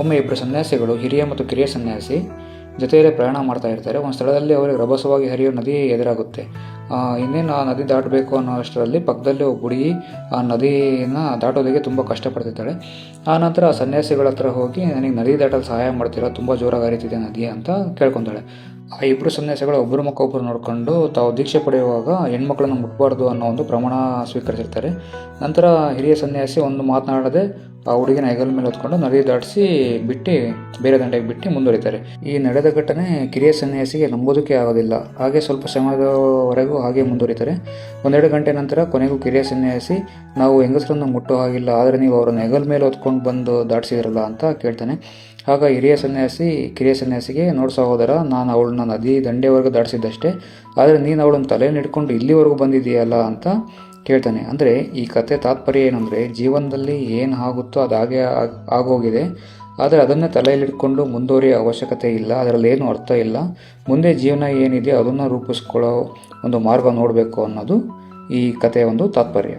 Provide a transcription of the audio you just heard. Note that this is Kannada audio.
ಒಮ್ಮೆ ಇಬ್ಬರು ಸನ್ಯಾಸಿಗಳು, ಹಿರಿಯ ಮತ್ತು ಕಿರಿಯ ಸನ್ಯಾಸಿ, ಜೊತೆಯಲ್ಲೇ ಪ್ರಯಾಣ ಮಾಡ್ತಾ ಇರ್ತಾರೆ. ಒಂದು ಸ್ಥಳದಲ್ಲಿ ಅವರಿಗೆ ರಭಸವಾಗಿ ಹರಿಯೋ ನದಿ ಎದುರಾಗುತ್ತೆ. ಇನ್ನೇನು ಆ ನದಿ ದಾಟಬೇಕು ಅನ್ನೋ ಅಷ್ಟರಲ್ಲಿ ಪಕ್ಕದಲ್ಲಿ ಒಬ್ಬ ಹುಡುಗಿ ಆ ನದಿನ ದಾಟೋದಕ್ಕೆ ತುಂಬ ಕಷ್ಟಪಡ್ತಿದ್ದಾಳೆ. ಆ ನಂತರ ಆ ಸನ್ಯಾಸಿಗಳ ಹತ್ರ ಹೋಗಿ, ನನಗೆ ನದಿ ದಾಟಲು ಸಹಾಯ ಮಾಡ್ತೀರಾ? ತುಂಬ ಜೋರಾಗಿ ಹರಿತಿದೆ ನದಿ ಅಂತ ಕೇಳ್ಕೊತಾಳೆ ಆ ಇಬ್ಬರು ಸನ್ಯಾಸಿಗಳು ಒಬ್ಬರು ಮುಖ ಒಬ್ಬರು ನೋಡಿಕೊಂಡು ತಾವು ದೀಕ್ಷೆ ಪಡೆಯುವಾಗ ಹೆಣ್ಮಕ್ಳನ್ನ ಮುಟ್ಬಾರ್ದು ಅನ್ನೋ ಒಂದು ಪ್ರಮಾಣ ಸ್ವೀಕರಿಸಿರ್ತಾರೆ. ನಂತರ ಹಿರಿಯ ಸನ್ಯಾಸಿ ಒಂದು ಮಾತನಾಡದೆ ಆ ಹುಡುಗಿನ ಹೆಗಲ ಮೇಲೆ ಹೊತ್ಕೊಂಡು ನದಿ ದಾಟಿಸಿ ಬಿಟ್ಟು ಬೇರೆ ದಂಡೆಗೆ ಬಿಟ್ಟು ಮುಂದುವರಿತಾರೆ. ಈ ನಡೆದ ಘಟನೆ ಕಿರಿಯ ಸನ್ಯಾಸಿಗೆ ನಂಬೋದಕ್ಕೆ ಆಗೋದಿಲ್ಲ. ಹಾಗೆ ಸ್ವಲ್ಪ ಸಮಯದವರೆಗೂ ಹಾಗೆ ಮುಂದುವರಿತಾರೆ. ಒಂದೆರಡು ಗಂಟೆ ನಂತರ ಕೊನೆಗೂ ಕಿರಿಯ ಸನ್ಯಾಸಿ, ನಾವು ಹೆಂಗಸರನ್ನು ಮುಟ್ಟೋ ಹಾಗಿಲ್ಲ, ಆದರೆ ನೀವು ಅವರನ್ನು ಹೆಗಲ ಮೇಲೆ ಹೊತ್ಕೊಂಡು ಬಂದು ದಾಟಿಸಿದ್ರಲ್ಲ ಅಂತ ಕೇಳ್ತಾನೆ. ಆಗ ಹಿರಿಯ ಸನ್ಯಾಸಿ, ಕಿರಿಯ ಸನ್ಯಾಸಿಗೆ, ನೋಡ್ ಸಹೋದರ, ನಾನು ಅವಳನ್ನ ನದಿ ದಂಡೆವರೆಗೂ ದಾಟಿಸಿದ್ದಷ್ಟೇ. ಆದರೆ ನೀನು ಅವಳನ್ನ ತಲೆಯನ್ನು ಹಿಡ್ಕೊಂಡು ಇಲ್ಲಿವರೆಗೂ ಬಂದಿದೆಯಲ್ಲ ಅಂತ ಕೇಳ್ತಾನೆ. ಅಂದರೆ ಈ ಕತೆ ತಾತ್ಪರ್ಯ ಏನಂದರೆ, ಜೀವನದಲ್ಲಿ ಏನು ಆಗುತ್ತೋ ಅದು ಹಾಗೆ ಆಗ್- ಆಗೋಗಿದೆ. ಆದರೆ ಅದನ್ನೇ ತಲೆಯಲ್ಲಿ ಇಟ್ಕೊಂಡು ಮುಂದುವರಿಯೋ ಅವಶ್ಯಕತೆ ಇಲ್ಲ. ಅದರಲ್ಲಿ ಏನು ಅರ್ಥ ಇಲ್ಲ. ಮುಂದೆ ಜೀವನ ಏನಿದೆ ಅದನ್ನು ರೂಪಿಸ್ಕೊಳ್ಳೋ ಒಂದು ಮಾರ್ಗ ನೋಡಬೇಕು ಅನ್ನೋದು ಈ ಕಥೆಯ ಒಂದು ತಾತ್ಪರ್ಯ.